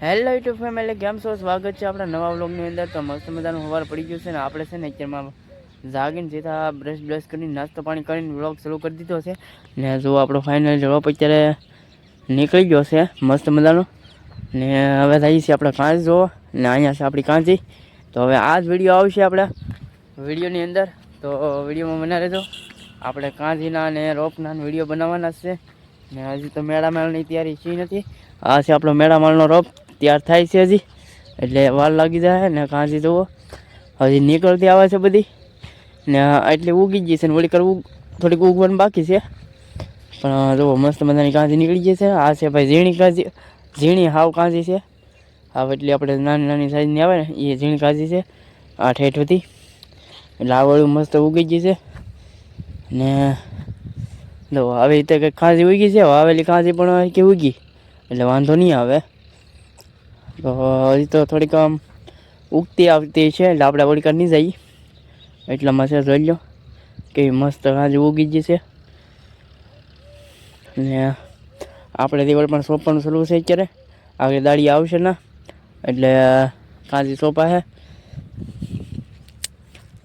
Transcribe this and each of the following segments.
Hello YouTube family કેમ છો? સ્વાગત છે આપણા નવા વ્લોગની અંદર. તો મસ્ત મજાનું હવાર પડી ગયું છે ને આપણે છે ને અત્યારમાં જાગીને સીધા બ્રશ બ્રશ કરીને નાસ્તો પાણી કરીને વ્લોગ શરૂ કરી દીધો છે. ને જો આપણો ફાઇનલ જવાબ અત્યારે નીકળી ગયો છે. મસ્ત મજાનો. ને હવે થઈ છે આપણે કાંચ જુઓ ને અહીંયા છે આપણી કાંચી. તો હવે આ જ વીડિયો આવશે આપણા વિડીયોની અંદર. તો વિડીયોમાં બના રહેજો. આપણે કાંચીના ને રોપના વીડિયો બનાવવાના છે. ને હજી તો મેળા માળની તૈયારી છે નથી. આ છે આપણો મેળા માળનો રોપ. તૈયાર થાય છે હજી. એટલે વાર લાગી જાય ને કાંજી જુઓ હજી નીકળતી આવે છે બધી. ને એટલી ઉગી ગઈ છે ને વળી કરવું થોડીક ઉગવાનું બાકી છે. પણ જુઓ મસ્ત મજાની કાંજી નીકળી ગઈ છે. આ છે ભાઈ ઝીણી કાંજી. ઝીણી હાવ કાંજી છે. હાવ એટલી આપણે નાની નાની સાઈઝની આવે ને એ ઝીણી કાંજી છે. આ ઠેઠ હતી. એટલે આ વળું મસ્ત ઉગી ગઈ છે. ને જો આવી રીતે કંઈક કાંજી ઉગી છે. આવેલી કાંજી પણ કે ઉગી. એટલે વાંધો નહીં આવે. તો હજી તો થોડીક, આમ, ઉગતી આવતી છે, એટલે આપણે વળી નહીં જઈએ એટલામાં છે જોઈ લો કેવી મસ્ત કાંજી ઉગી ગઈ છે. ને આપણે દિવાળ પણ સોંપવાનું શરૂ છે અત્યારે. આગળ દાડી આવશે ના, એટલે કાંજી સોંપા છે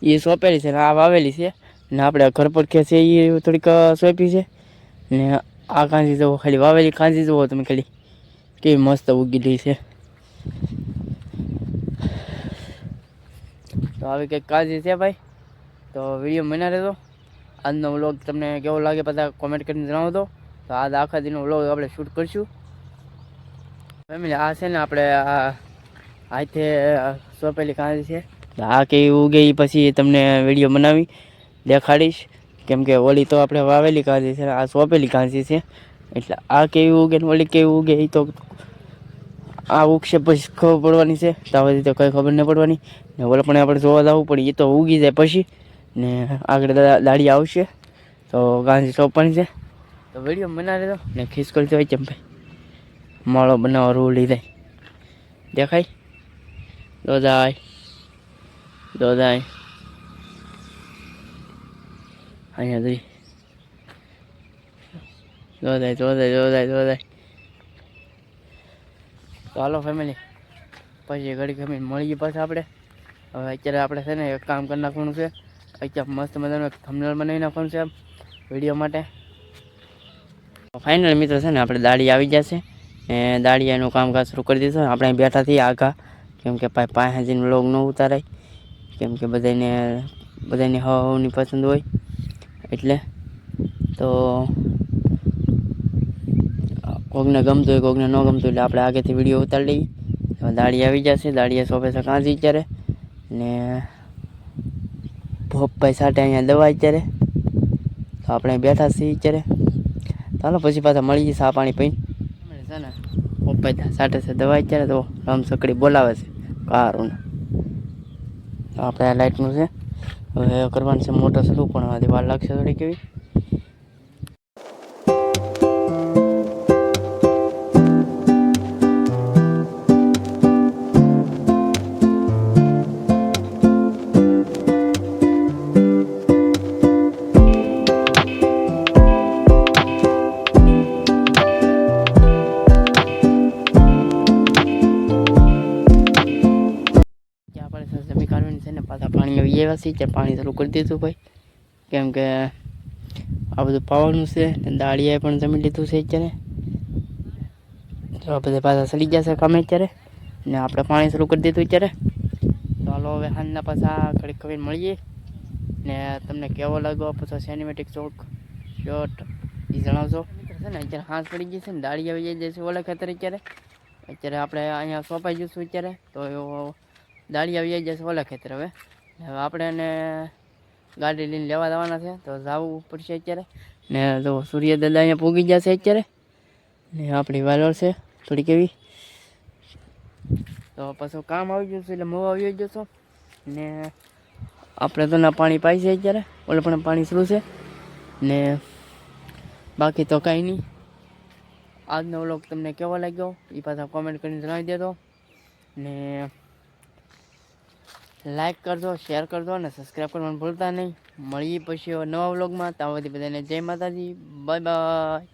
એ સોંપેલી છે ને આ વાવેલી છે. ને આપણે ઘર પર કે છે એ થોડીક સોંપી છે. ને આ કાંજી જુઓ, ખાલી વાવેલી કાંજી જુઓ તમે ખાલી. કેવી મસ્ત ઉગેલી છે. તો આવી કંઈક કાળજી છે ભાઈ. તો વીડિયો મના રહેતો આજનો વ્લોગ તમને કેવો લાગે બધા કોમેન્ટ કરીને જણાવજો. તો આજ આખા દિનનો વ્લોગ આપણે શૂટ કરીશું. ફેમિલી, આ છે ને આપણે આ હાથે સોંપેલી કાંજી છે. આ કેવી ઉગે એ પછી તમને વીડિયો બનાવી દેખાડીશ. કેમ કે ઓલી તો આપણે વાવેલી કાંજી છે આ સોંપેલી કાંજી છે. એટલે આ કેવી ઉગે ને ઓલી કેવી ઉગે એ તો આ ઉગશે પછી ખબર પડવાની છે. સુધી તો કંઈ ખબર નહીં પડવાની. ને ઓલે પણ આપણે જોવા જવું પડે, એ તો ઉગી જાય પછી. ને આગળ દા- દાડી આવશે. તો ગાંધી સોંપવાની છે. તો વીડિયો બના રહેજો ને ખિસકોલ હોય ચંપાઈ માળો બનાવો રૂ લીધે દેખાય? દોદાય દોદાય અહીંયા જોઈ દોદાય દોદાય દોદાય દોદાય તો હાલો ફેમિલી પછી ઘડી ગમી મળીએ પાછા આપણે. હવે અત્યારે આપણે છે ને એક કામ કરી નાખવાનું છે. અત્યારે મસ્ત મજાનું એક થમનલ બનાવી નાખવાનું છે વીડિયો માટે. ફાઇનલ મિત્રો છે ને આપણે દાડી આવી ગયા છે. એ દાડિયાનું કામકાજ શરૂ કરી દીધું. આપણે બેઠા થઈએ આગા. કેમ કે પાસે જઈને વ્લોગ ન ઉતારાય. કેમ કે બધાને બધાની હવાની પસંદ હોય. એટલે તો કોકને ગમતું હોય કોકને ન ગમતું એટલે આપણે આગળથી વીડિયો ઉતારી લઈએ. દાળી આવી જશે દાળીએ છે કાંજી અત્યારે. ને ભોપાઈ સાથે અહીંયા દવા અત્યારે. તો આપણે બેઠા છીએ અત્યારે. ચાલો પછી પાછા મળી મળીએ ચા પાણી પીને. છે ને. ભોપાઈ સાથે છે દવા અત્યારે તો રમસકડી બોલાવે છે કારું આપણે આ લાઇટનું છે. હવે કરવાનું છે મોટર શરૂ પણ હજી વાર લાગશે થોડી કેવી ને પાછા પાણી આવી આવ્યા છીએ ત્યાં પાણી ચાલુ કરી દીધું ભાઈ કેમ કે આ બધું પાવાનું છે ને દાળીએ પણ જમી લીધું છે અત્યારે તો આ બધા પાછા સડી ગયા છે કામે અત્યારે ને આપણે પાણી શરૂ કરી દીધું અત્યારે તો હાલો હવે હાલના પાછા ઘડીક કવિને મળીએ ને તમને કેવો લાગ્યો પાછો સિનેમેટિક શોટ શોટ એ જણાવશો છે ને અત્યારે હાથ પડી ગઈ છે ને દાળી આવી જાય છે ઓલા ખેતર અત્યારે અત્યારે આપણે અહીંયા સોંપાઈ જઈશું અત્યારે તો એવો દાળી આવી જશે ઓલા ખેતર હવે હવે આપણે એને ગાડી લઈને લેવા જવાના છે, તો જવું પડશે અત્યારે. ને જો સૂર્ય દાદા અહીંયા પૂગી જશે અત્યારે. ને આપણી વાલોર છે, થોડીક એવી. તો પાછું કામ આવી જશે એટલે મોં આવી જશો ને આપણે તો ના પાણી પાઈ છે અત્યારે, ઓલે પણ પાણી શરૂ છે. ને બાકી તો કાંઈ નહીં. આજનો વ્લોગ તમને કેવો લાગ્યો એ પાછા કોમેન્ટ કરીને જણાવી દેજો. ને લાઈક કરજો શેર કરજો અને સબસ્ક્રાઈબ કરવાનું ભૂલતા નહીં. મળીએ પછી નવા વ્લોગમાં ત્યાં બધી બધાને જય માતાજી. Bye bye